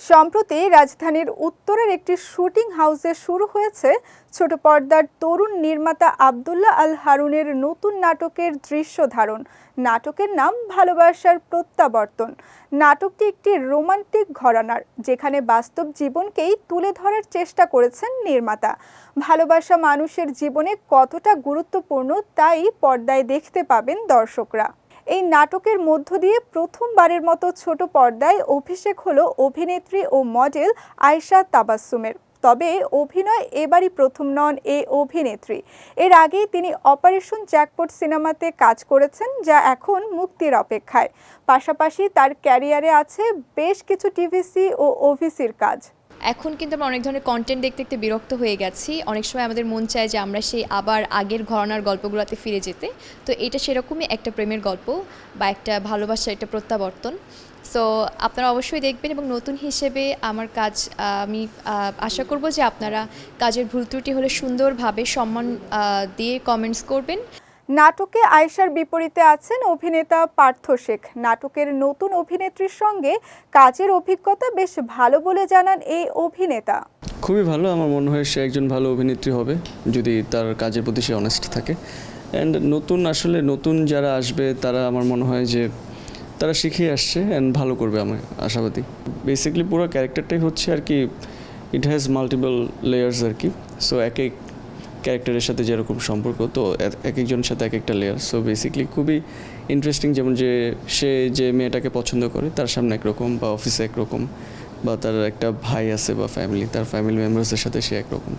সম্প্রতি রাজধানীর উত্তরের একটি শুটিং হাউসে শুরু হয়েছে ছোট পর্দার তরুণ নির্মাতা আবদুল্লাহ আল হারুনের নতুন নাটকের দৃশ্য ধারণ। নাটকের নাম ভালোবাসার প্রত্যাবর্তন। নাটকটি একটি রোমান্টিক ঘরানার, যেখানে বাস্তব জীবনকেই তুলে ধরার চেষ্টা করেছেন নির্মাতা। ভালোবাসা মানুষের জীবনে কতটা গুরুত্বপূর্ণ তাই পর্দায় দেখতে পাবেন দর্শকরা। এই নাটকের মধ্য দিয়ে প্রথমবারের মতো ছোট পর্দায় অভিষেক হলো অভিনেত্রী ও মডেল আয়শা তাবাসসুমের। তবে অভিনয় এবারই প্রথম নন এই অভিনেত্রী। এর আগেই তিনি অপারেশন জ্যাকপট সিনেমাতে কাজ করেছেন, যা এখন মুক্তির অপেক্ষায়। পাশাপাশি তার ক্যারিয়ারে আছে বেশ কিছু টিভিসি ও ওভিসির কাজ। এখন কিন্তু আমরা অনেক ধরনের কন্টেন্ট দেখতে দেখতে বিরক্ত হয়ে গেছি। অনেক সময় আমাদের মন চায় যে আমরা সেই আবার আগের ঘরানার গল্পগুলোতে ফিরে যেতে। তো এটা সেরকমই একটা প্রেমের গল্প বা একটা ভালোবাসার একটা প্রত্যাবর্তন। সো আপনারা অবশ্যই দেখবেন এবং নতুন হিসেবে আমার কাজ, আমি আশা করব যে আপনারা কাজের ভুল ত্রুটি হলে সুন্দরভাবে সম্মান দিয়ে কমেন্টস করবেন। নাটকে আয়েশার বিপরীতে আছেন অভিনেতা পার্থ শেখ। নাটকের নতুন অভিনেত্রীর সঙ্গে কাজের অভিজ্ঞতা বেশ ভালো বলে জানান এই অভিনেতা। খুবই ভালো, আমার মনে হয় সে একজন ভালো অভিনেত্রী হবে, যদি তার কাজের প্রতি সে অনেস্ট থাকে। অ্যান্ড নতুন, আসলে নতুন যারা আসবে, তারা আমার মনে হয় যে তারা শিখে আসছে অ্যান্ড ভালো করবে আমি আশাবাদী। বেসিক্যালি পুরো ক্যারেক্টারটাই হচ্ছে আর কি ইট হ্যাজ মাল্টিপল লেয়ার্স আর কি। সো এক এক ক্যারেক্টারের সাথে যেরকম সম্পর্ক তো এক- এক একজনের সাথে এক একটা লেয়ার সো বেসিক্যালি খুবই ইন্টারেস্টিং যেমন যে সে যে মেয়েটাকে পছন্দ করে তার সামনে একরকম বা অফিসে একরকম বা তার একটা ভাই আছে বা ফ্যামিলি তার ফ্যামিলি মেম্বার্সের সাথে সে একরকম।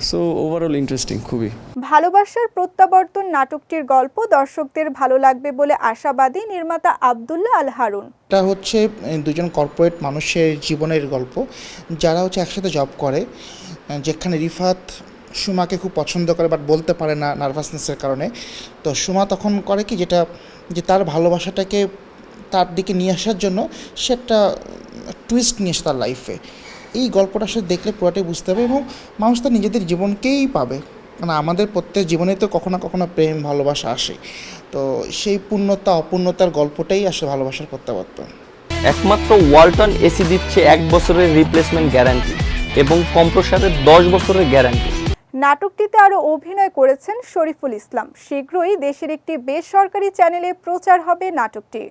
সো ওভারঅল ইন্টারেস্টিং খুবই। ভালোবাসার প্রত্যাবর্তন নাটকটির গল্প দর্শকদের ভালো লাগবে বলে আশাবাদী নির্মাতা আবদুল্লাহ আল হারুন। এটা হচ্ছে দুজন কর্পোরেট মানুষের জীবনের গল্প। যারা হচ্ছে একসাথে জব করে যেখানে রিফাত সুমাকে খুব পছন্দ করে বাট বলতে পারে না নার্ভাসনেসের কারণে। তো সুমা তখন করে কি যেটা, যে তার ভালোবাসাটাকে তার দিকে নিয়ে আসার জন্য সে একটা টুইস্ট নিয়ে আসে তার লাইফে এই গল্পটা আসলে দেখলে পুরোটাই বুঝতে হবে এবং মানুষ তার নিজেদের জীবনকেই পাবে। কারণ আমাদের প্রত্যেক জীবনে তো কখনো কখনো প্রেম, ভালোবাসা আসে। তো সেই পূর্ণতা, অপূর্ণতার গল্পটাই আসে ভালোবাসার প্রত্যাবর্তন। একমাত্র ওয়ালটন এসি দিচ্ছে এক বছরের রিপ্লেসমেন্ট গ্যারান্টি এবং কম্প্রসারের দশ বছরের গ্যারান্টি নাটকটিতে আরও অভিনয় করেছেন শরীফুল ইসলাম। শীঘ্রই দেশের একটি বেসরকারি চ্যানেলে প্রচার হবে নাটকটি।